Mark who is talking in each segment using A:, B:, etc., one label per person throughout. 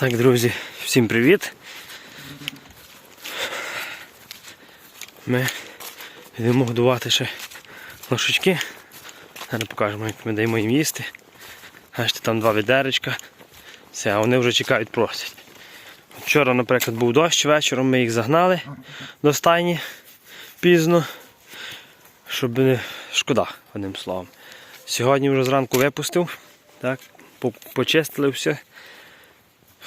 A: Так, друзі, всім привіт. Ми йдемо годувати ще лошечки. Зараз покажемо, як ми даємо їм їсти. Бачите, там два відеречка. Все, а вони вже чекають, просять. Вчора, наприклад, був дощ, вечором ми їх загнали до стайні пізно, щоб не шкода, одним словом. Сьогодні вже зранку випустив, так, почистили все.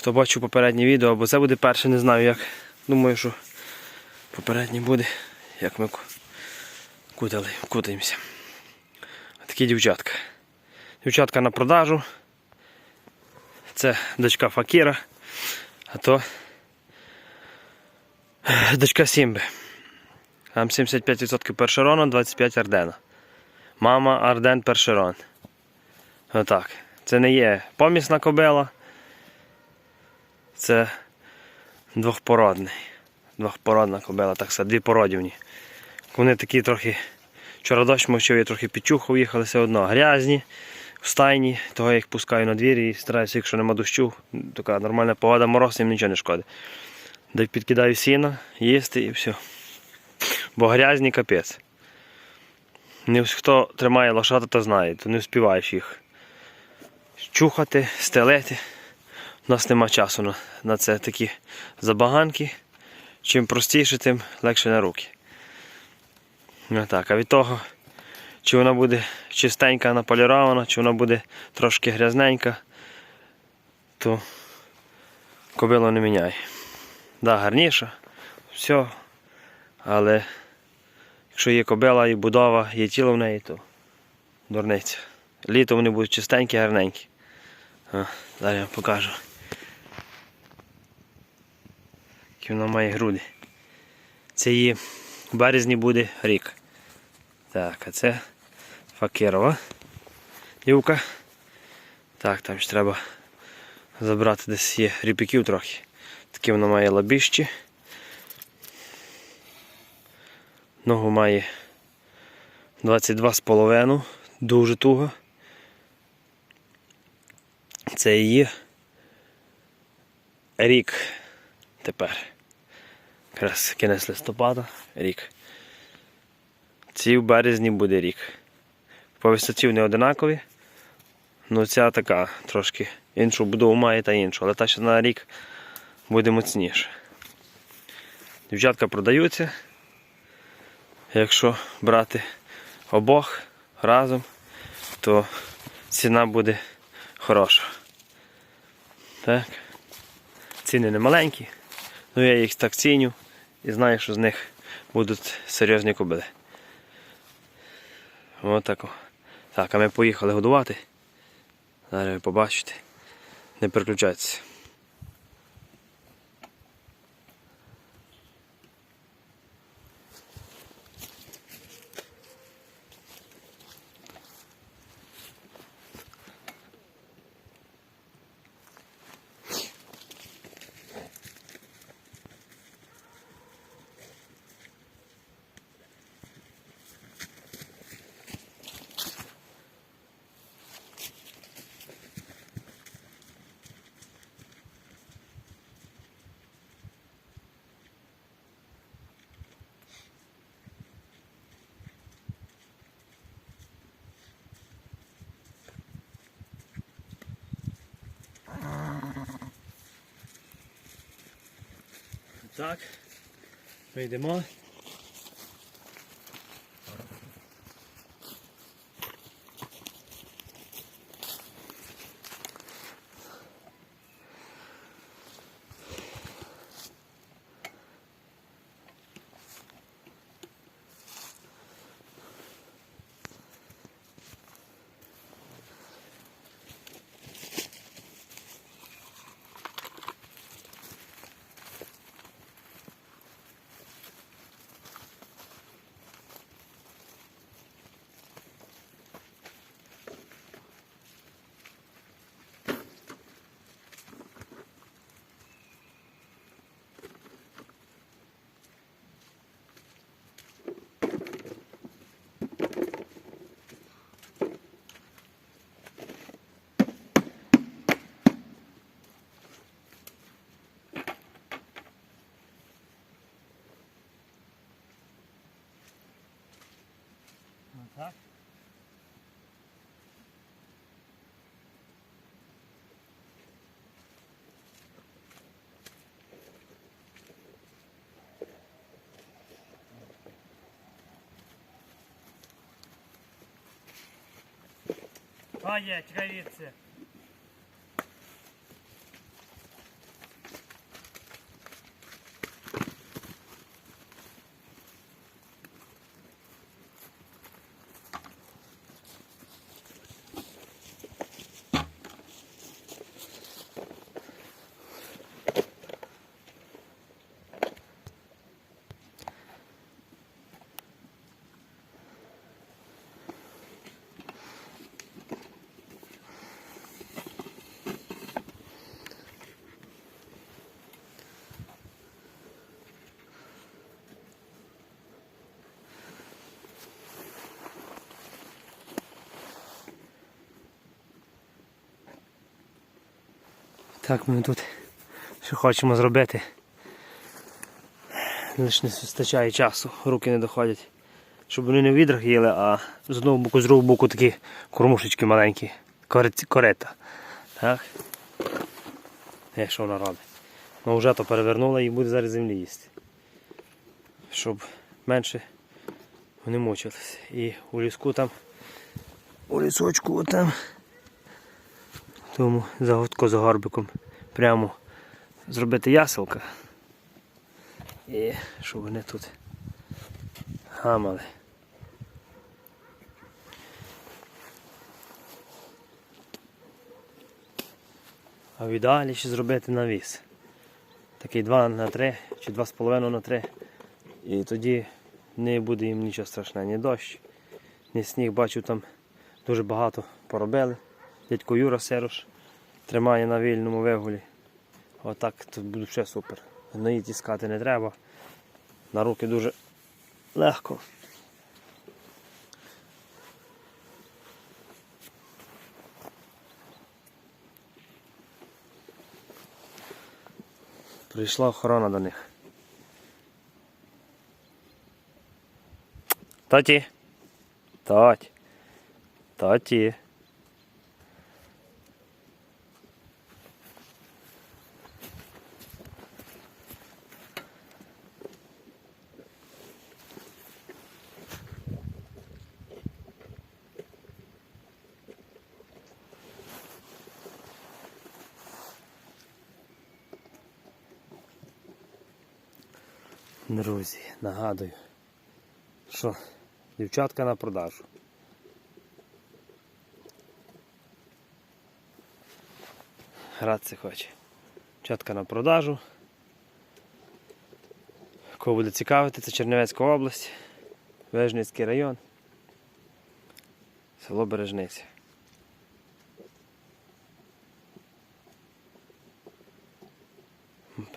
A: Хто бачив попереднє відео, бо це буде перше, не знаю як. Думаю, що попереднє буде, як ми ку- кутали, кутаємося. Такі дівчатка. Дівчатка на продажу. Це дочка Факіра, а то дочка Сімби. Там 75% першерона, 25 Ардена. Мама Арден першерон. Отак. Це не є помісна кобила. Це двохпородний. Двохпородна кобила, так сказати, дві породівні. Вони такі трохи. Вчора дощ мовчав, я трохи підчухав, їхали все одно грязні, в стайні, того я їх пускаю на двір і стараюся, якщо нема дощу, така нормальна погода, мороз, їм нічого не шкодить. Дай підкидаю сіна, їсти і все. Бо грязні капець. Не хто тримає лошата, то знає, то не вспіваєш їх чухати, стелити. У нас нема часу на, на це такі забаганки. Чим простіше, тим легше на руки. Ну, так, а від того, чи вона буде чистенька наполірована, чи вона буде трошки грязненька, то кобило не міняє. Да, гарніша, все. Але якщо є кобила і будова, є тіло в неї, то дурниця. Літо вони будуть чистенькі, гарненькі. А, зараз я покажу. Які вона має груди. Це її в березні буде рік. Так, а це факірова дівка. Так, там ще треба забрати десь є ріпіків трохи. Такі вона має лабіщі. Ногу має 22,5, дуже туго. Це її рік тепер. Якраз кінець листопада, рік. Ці в березні буде рік. По висоті вони одинакові. Ну ця така трошки іншу будову має та іншу, але та що на рік буде моцніша. Дівчатка продаються. Якщо брати обох разом, то ціна буде хороша. Так. Ціни не маленькі, але я їх так ціню і знаю, що з них будуть серйозні кобили. Отако. Так, а ми поїхали годувати. Зараз ви побачите. Не переключайтеся. Так, ми. так? А є, чекай Так, ми тут що хочемо зробити. Лише не вистачає часу, руки не доходять. Щоб вони не в відрах їли, а з одного боку, з другого боку такі кормушечки маленькі, корета. Так? Е, що вона робить? Ну вже то перевернула і буде зараз землі їсти. Щоб менше вони мучились. І у ліску там, у лісочку там тому загодко за горбиком прямо зробити яселка. І щоб вони тут гамали. А в ідеалі ще зробити навіс. Такий 2 на 3 чи 2,5 на 3. І тоді не буде їм нічого страшного, ні дощ, ні сніг. Бачу там дуже багато поробили. Дядько Юра Серош тримає на вільному вигулі. Отак тут буде ще супер. Гної тіскати не треба. На руки дуже легко. Прийшла охорона до них. Таті. Тать. Таті. Друзі, нагадую, що дівчатка на продажу. Гратися хоче. Дівчатка на продажу. Кого буде цікавити, це Чернівецька область, Вежницький район, село Бережниця.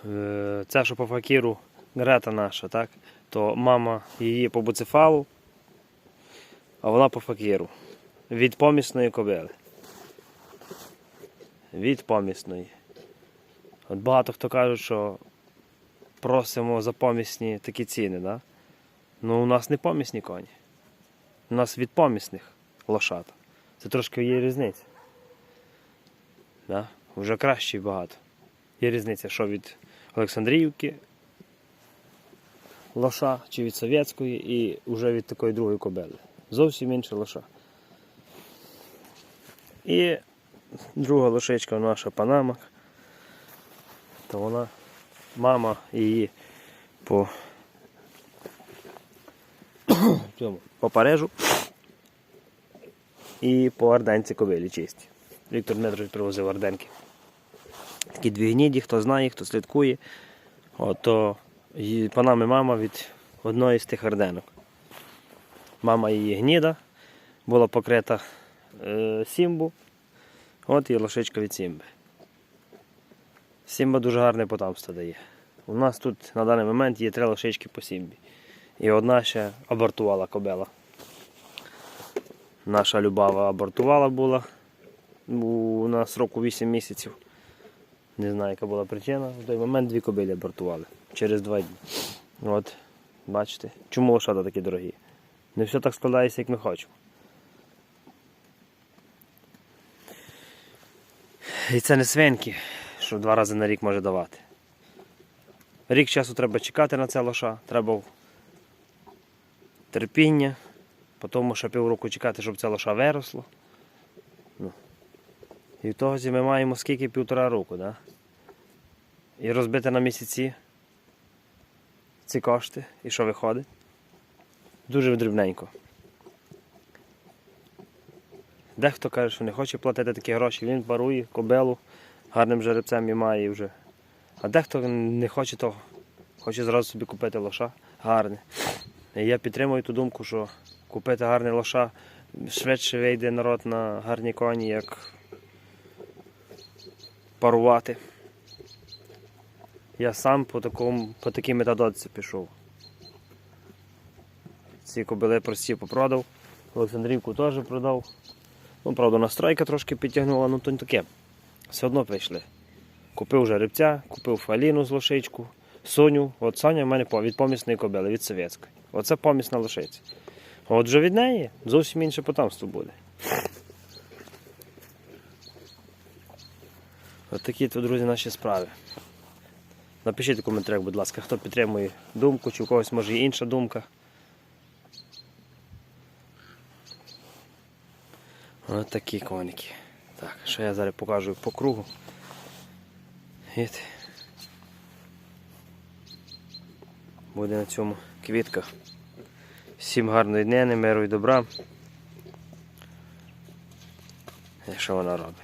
A: Е, Це, що по факіру Грета наша, так? то мама її по буцефалу, а вона по факіру. Від помісної кобили. Від помісної. От багато хто каже, що просимо за помісні такі ціни, да? Ну у нас не помісні коні. У нас від помісних лошата. Це трошки є різниця. Да? Вже краще багато. Є різниця, що від Олександрівки лоша чи від совєтської і вже від такої другої кобили. Зовсім інша лоша. І друга лошечка наша Панама. То вона мама її по по Парижу і по Арденці кобилі чисті. Віктор Дмитрович привозив Арденки. Такі дві гніді, хто знає, хто слідкує. Ото панами мама від одної з тих арденок. Мама її гніда, була покрита е, Сімбу. От і лошичка від Сімби. Сімба дуже гарне потомство дає. У нас тут на даний момент є три лошички по Сімбі. І одна ще абортувала кобела. Наша Любава абортувала була у нас року 8 місяців. Не знаю, яка була причина. В той момент дві кобилі абортували через два дні. От, бачите, чому лошата такі дорогі? Не все так складається, як ми хочемо. І це не свинки, що два рази на рік може давати. Рік часу треба чекати на це лоша, треба терпіння, потім ще півроку чекати, щоб це лоша виросло. І в того ми маємо скільки півтора року, да? І розбити на місяці ці кошти. І що виходить? Дуже дрібненько. Дехто каже, що не хоче платити такі гроші, він парує кобелу гарним жеребцем і має вже. А дехто не хоче того. Хоче зразу собі купити лоша гарне. І я підтримую ту думку, що купити гарне лоша швидше вийде народ на гарні коні, як парувати. Я сам по, такому, по такій методиці пішов. Ці кобили прості попродав. Олександрівку теж продав. Ну, правда, настройка трошки підтягнула, ну то не таке. Все одно прийшли. Купив жеребця, купив фаліну з лошичку, Соню. От Соня в мене від помісної кобили, від совєтської. Оце помісна лошиця. А От вже від неї зовсім інше потомство буде. От такі друзі, наші справи. Напишіть у коментарях, будь ласка, хто підтримує думку, чи у когось може є інша думка. Ось такі коники. Так, що я зараз покажу по кругу. Гід. Буде на цьому квітка. Всім гарної дня, миру і добра. І що вона робить?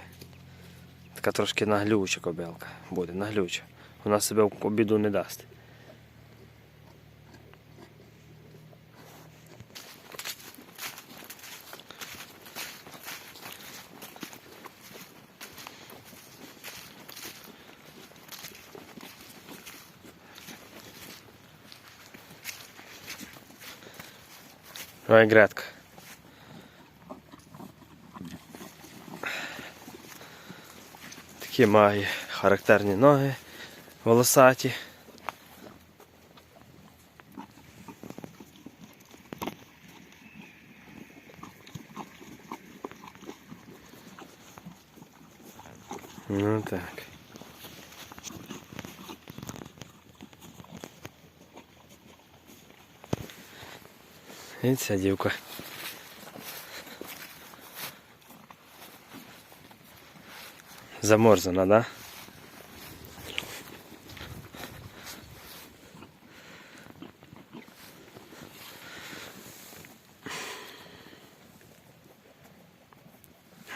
A: Така трошки наглюча кобилка буде, наглюча. Вона себе в обіду не дасть. Ой, гретка. Такі має характерні ноги, волосаті. Ну так. І ця дівка. Заморзана, да?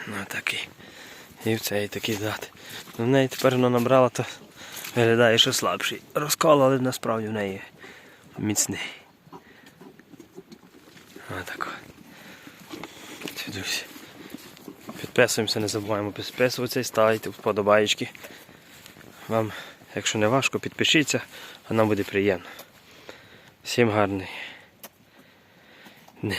A: Ну такий. І в цей такий дати. Ну, в неї тепер вона набрала, то виглядає, що слабший. Розкол, але насправді в неї міцний. Отако. Друзі. Підписуємося, не забуваємо підписуватися і ставити вподобаєчки. Вам, якщо не важко, підпишіться, а нам буде приємно. Всім гарний. Не.